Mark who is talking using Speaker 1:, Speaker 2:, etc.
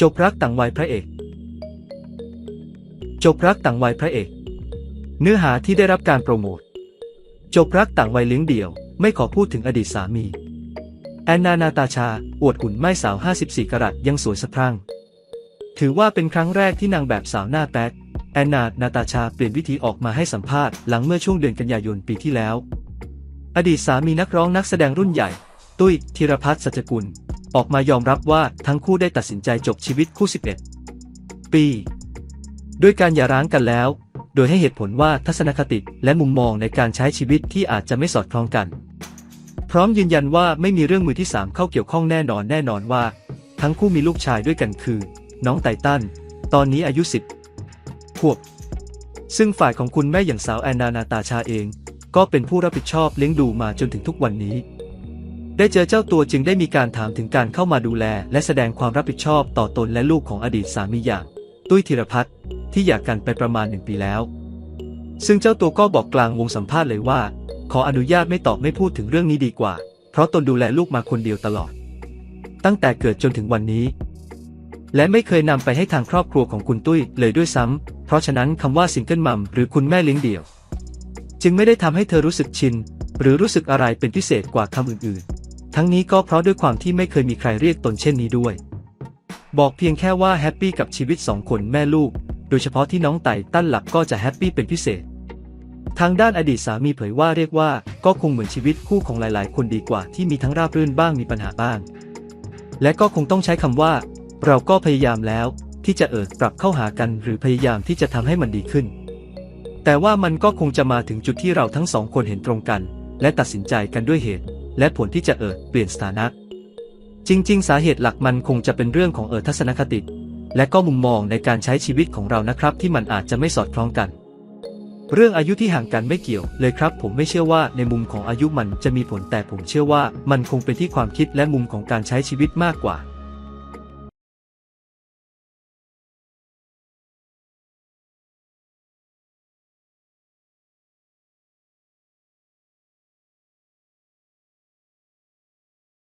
Speaker 1: จบรักต่างวัยพระเอก จบรักต่างวัยพระเอก เนื้อหาที่ได้รับการโปรโมท จบรักต่างวัยเลี้ยงเดี่ยว ไม่ขอพูดถึงอดีตสามี แอนนานาตาชา อวดหุ่นไม่สาว 54กรัตยังสวยสะพรั่ง ถือว่าเป็นครั้งแรกที่นางแบบสาวหน้าแป๊ดแอนนานาตาชาเปลี่ยนวิธีออกมาให้สัมภาษณ์หลังเมื่อช่วงเดือนกันยายนปีที่แล้ว อดีตสามีนักร้องนักแสดงรุ่นใหญ่ ตุ้ยธีรพัฒน์สัจกุล ออกมายอมรับว่าทั้งคู่ได้ตัดสินใจจบชีวิตคู่ 11 ปี ด้วยการหย่าร้างกันแล้ว โดยให้เหตุผลว่าทัศนคติและมุมมองในการใช้ชีวิตที่อาจจะไม่สอดคล้องกัน พร้อมยืนยันว่าไม่มีเรื่องมือที่ 3 เข้าเกี่ยวข้องแน่นอนแน่นอนว่า ทั้งคู่มีลูกชายด้วยกันคือ น้องไตตันตอนนี้อายุ 10 ขวบ ซึ่งฝ่ายของคุณแม่อย่างสาวแอนนานาตาชาเอง ก็เป็นผู้รับผิดชอบเลี้ยงดูมาจนถึงทุกวันนี้ ได้เจอเจ้าตัวจึงได้มีการถามถึงการเข้ามาดูแล และแสดงความรับผิดชอบต่อตนและลูกของอดีตสามีอย่าง ตุ้ยธีรพัฒน์ที่หย่ากกันไปประมาณหนึ่งปีแล้ว ซึ่งเจ้าตัวก็บอกกลางวงสัมภาษณ์เลยว่า ขออนุญาตไม่ตอบไม่พูดถึงเรื่องนี้ดีกว่า เพราะตนดูแลลูกมาคนเดียวตลอด ตั้งแต่เกิดจนถึงวันนี้ และไม่เคยนำไปให้ทางครอบครัวของคุณตุ้ยเลยด้วยซ้ำเพราะฉะนั้นคำว่าซิงเกิลมัมหรือคุณแม่เลี้ยงเดี่ยว จึงไม่ได้ทำให้เธอรู้สึกชินหรือรู้สึกอะไรเป็นพิเศษกว่าคำอื่นๆ ทั้งนี้ก็เพราะด้วยความที่ไม่เคยมีใครเรียกตนเช่นนี้ด้วย บอกเพียงแค่ว่าแฮปปี้กับชีวิตสองคนแม่ลูก โดยเฉพาะที่น้องไต่ตั้นหลับก็จะแฮปปี้เป็นพิเศษ ทางด้านอดีตสามีเผยว่าเรียกว่าก็คงเหมือนชีวิตคู่ของหลาย ๆ คนดีกว่าที่มีทั้งราบรื่นบ้างมีปัญหาบ้าง และก็คงต้องใช้คำว่า เราก็พยายามแล้ว ที่จะเอิดปรับเข้าหากันหรือพยายามที่จะทำให้มันดีขึ้น แต่ว่ามันก็คงจะมาถึงจุดที่เราทั้งสองคนเห็นตรงกัน และตัดสินใจกันด้วยเหตุ และผลที่จะเอิดเปลี่ยนสถานะ จริง ๆ สาเหตุหลักมันคงจะเป็นเรื่องของเอิดทัศนคติ และก็มุมมองในการใช้ชีวิตของเรานะครับ ที่มันอาจจะไม่สอดคล้องกัน เรื่องอายุที่ห่างกันไม่เกี่ยวเลยครับ ผมไม่เชื่อว่าในมุมของอายุมันจะมีผลแต่ผมเชื่อว่ามันคงเป็นที่ความคิดและมุมของการใช้ชีวิตมากกว่า